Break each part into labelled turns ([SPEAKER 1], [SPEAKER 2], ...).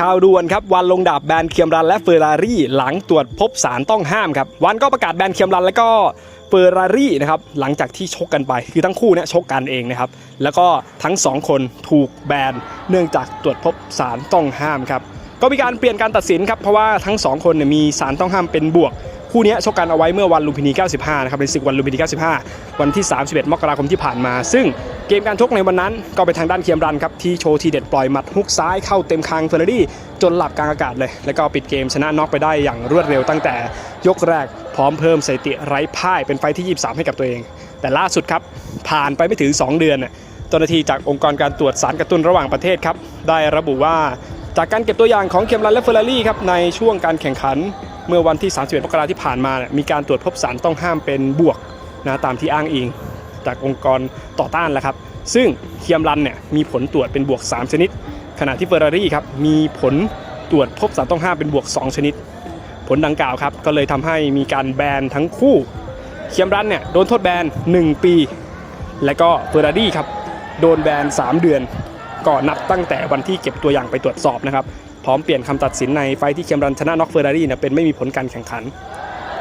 [SPEAKER 1] ข่าวด่วนครับวันลงดาบแบนเคียมรันและเฟอร์รารี่หลังตรวจพบสารต้องห้ามครับวันก็ประกาศแบนเคียมรันและก็เฟอร์รารี่นะครับหลังจากที่ชกกันไปคือทั้งคู่เนี่ยชกกันเองนะครับแล้วก็ทั้งสองคนถูกแบนเนื่องจากตรวจพบสารต้องห้ามครับก็มีการเปลี่ยนการตัดสินครับเพราะว่าทั้งสองคนเนี่ยมีสารต้องห้ามเป็นบวก คู่นี้ชกกันเอาไว้เมื่อวันลุมพินี 95 นะครับในศึกวันลุมพินี 95 วันที่ 31 มกราคมที่ผ่านมา ซึ่งเกมการชกในวันนั้นก็ไปทางด้านเคียมรันครับที่โชว์ทีเด็ดปล่อยหมัดฮุกซ้ายเข้าเต็มคางเฟอร์รารี่จนหลับกลางอากาศเลย แล้วก็ปิดเกมชนะน็อกไปได้อย่างรวดเร็วตั้งแต่ยกแรกพร้อมเพิ่มสถิติไร้พ่ายเป็นไฟที่ 23 ให้กับตัวเอง แต่ล่าสุดครับผ่านไปไม่ถึง 2 เดือนเจ้าหน้าที่จากองค์กรการตรวจสารกระตุ้นระหว่างประเทศครับได้ระบุว่าจากการเก็บตัวอย่างของเคียมรันและเฟอร์รารี่ครับในช่วงการแข่งขัน เมื่อวันที่ 31มกราที่ผ่านมาเนี่ยมีการตรวจพบสารต้องห้ามเป็นบวกนะตามที่อ้างอิง จากองค์กรต่อต้านแล้วครับ ซึ่งเคียมรันเนี่ยมีผลตรวจเป็นบวก 3 ชนิด ขณะที่เฟอร์รารี่ครับมีผลตรวจพบสารต้องห้ามเป็นบวก 2 ชนิด ผลดังกล่าวครับก็เลยทำให้มีการแบนทั้งคู่เคียมรันเนี่ยโดนโทษแบน 1 ปี และก็เฟอร์รารี่ครับโดนแบน 3 เดือนก็นับตั้งแต่วันที่เก็บตัวอย่างไปตรวจสอบนะครับ พร้อมเปลี่ยนคำตัดสินในไฟที่เคมรันชนะน็อกเฟอร์รารี่เนี่ยเป็นไม่มีผลการแข่งขัน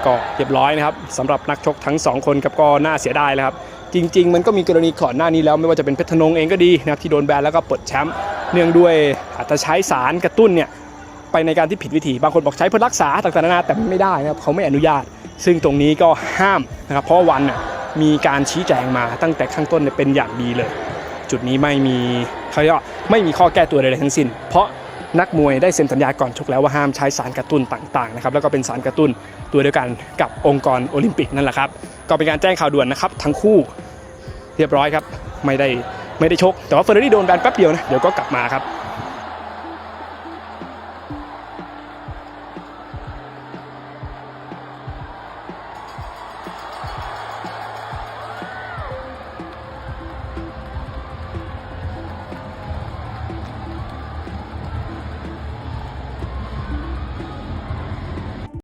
[SPEAKER 1] ก็เรียบร้อยนะครับสำหรับนักชกทั้ง 2 คนครับก็น่าเสียดายแล้วครับจริง ๆ มันก็มีกรณีก่อนหน้านี้แล้วไม่ว่าจะเป็นเพชรธนงเองก็ดีนะครับที่โดนแบนแล้วก็ปลดแชมป์เนื่องด้วยอาจจะใช้สารกระตุ้นเนี่ยไปในการที่ผิดวิธีบางคนบอกใช้เพื่อรักษาต่างๆนานาแต่มันไม่ได้นะครับเขาไม่อนุญาต ซึ่งตรงนี้ก็ห้ามนะครับเพราะวันน่ะมีการชี้แจงมาตั้งแต่ข้างต้นเนี่ยเป็นอย่างดีเลย จุดนี้ไม่มีเขาเรียกว่าไม่มีข้อแก้ตัวใดๆทั้งสิ้น เพราะ นักมวยได้เซ็นสัญญาก่อนชกแล้วว่าห้ามใช้สารกระตุ้นต่างๆนะครับแล้วก็เป็นสารกระตุ้นตัวเดียวกันกับองค์กรโอลิมปิกนั่นแหละครับก็เป็นการแจ้งข่าวด่วนนะครับทั้งคู่เรียบร้อยครับไม่ได้ไม่ได้ชก แต่ว่าเฟอร์รารี่โดนแบนแป๊บเดียวนะเดี๋ยวก็กลับมาครับ